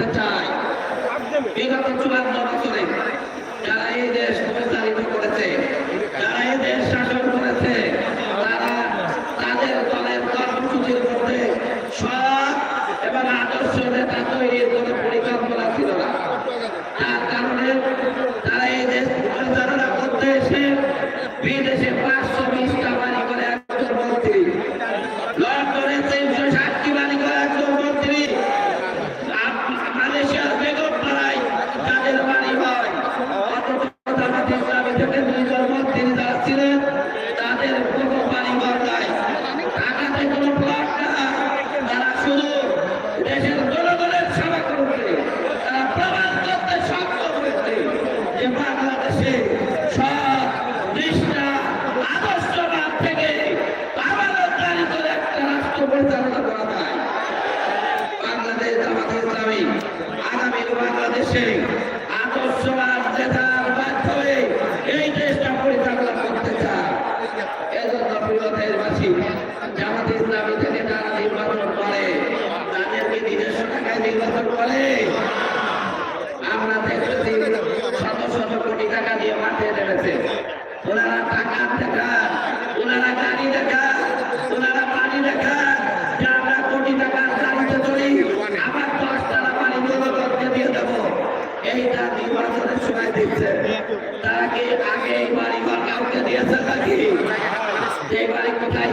করতে চাই। বিগত চুয়ান্ন বছরে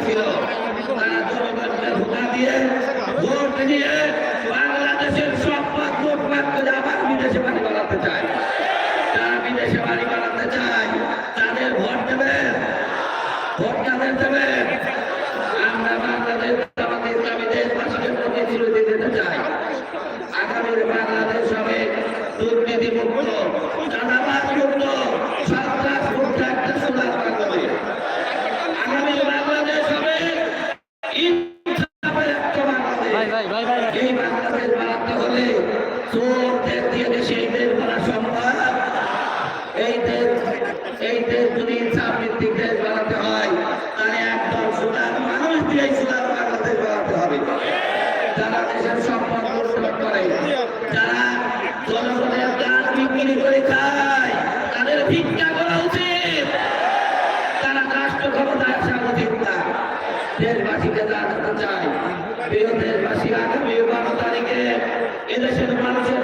Brasil. দেশবাসীকে জানাতে চাই। প্রিয় দেশবাসী আগামী বারো তারিখে এদেশের মানুষের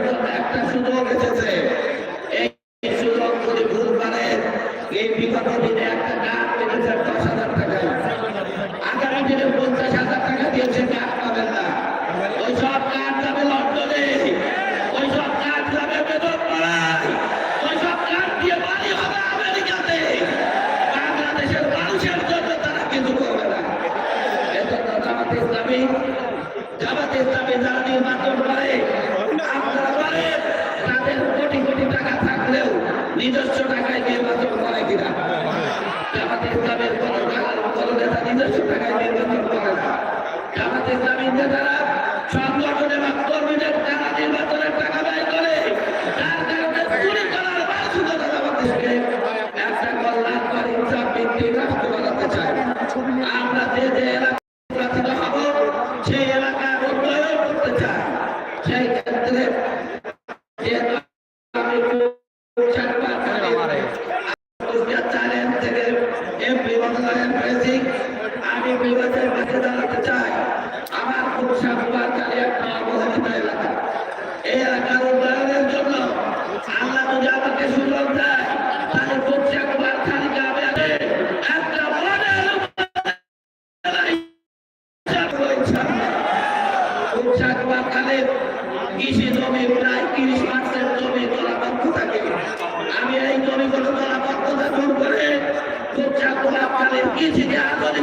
ইসলামী নেতারা সংগঠনে বা কর্মীদের টাকা নির্বাচনের টাকা ব্যয় করে, তার কারণে চুরি করার মানসিকতা একটা কল্যাণকর ইনসাফ ভিত্তিক রাষ্ট্র বানাতে চায়। আমরা যে যে আমাদের কৃষি জমি, প্রায় তিরিশ পার্সেন্ট জমি জলাবদ্ধ থাকে। আমি এই জমিগুলো জলাবদ্ধতা দূর করে গোপচা গোলাপ কালের কৃষিকে আধুনিক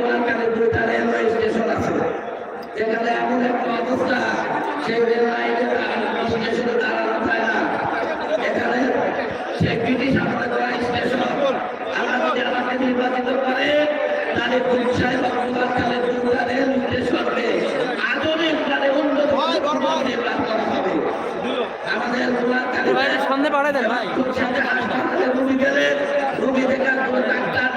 এমন একটা অবস্থা সেই রেল লাইনে স্টেশনে দাঁড়ানো যায় না এখানে সে ব্রিটিশ আমলে করা স্টেশন যদি আমাকে নির্বাচিত করে তাহলে কুৎসাইবাদ কুমারখালী দুইটা স্টেশনকে আধুনিক উন্নত নির্মাণ করা হবে আমাদের সন্ধে পাঠাই দেন ভাই। সাথে হাসপাতালে রুগী গেলে রুগী কোনো ডাক্তার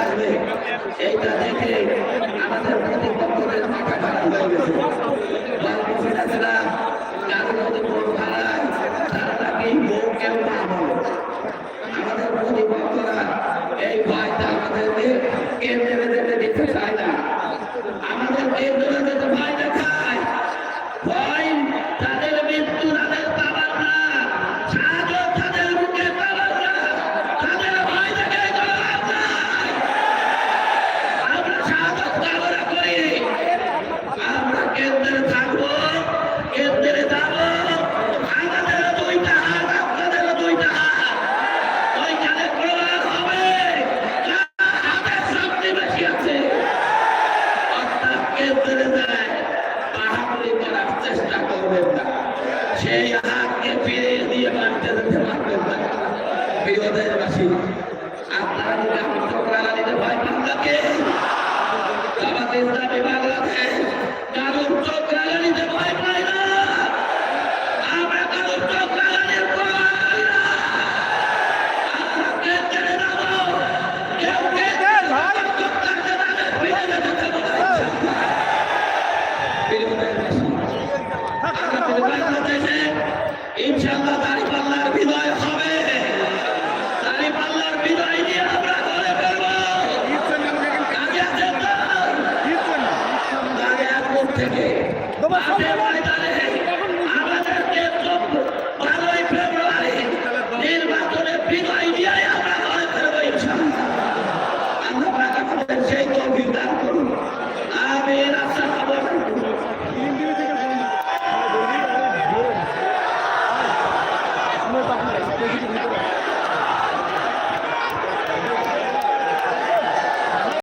আসবে। এইটা দেখে আমাদের প্রতিপক্ষদের মাথা খারাপ হয়ে গেছে। আপনারা যদি আমি ঠোকরা দিতে পারেন আপনাকে আমাদের দাবি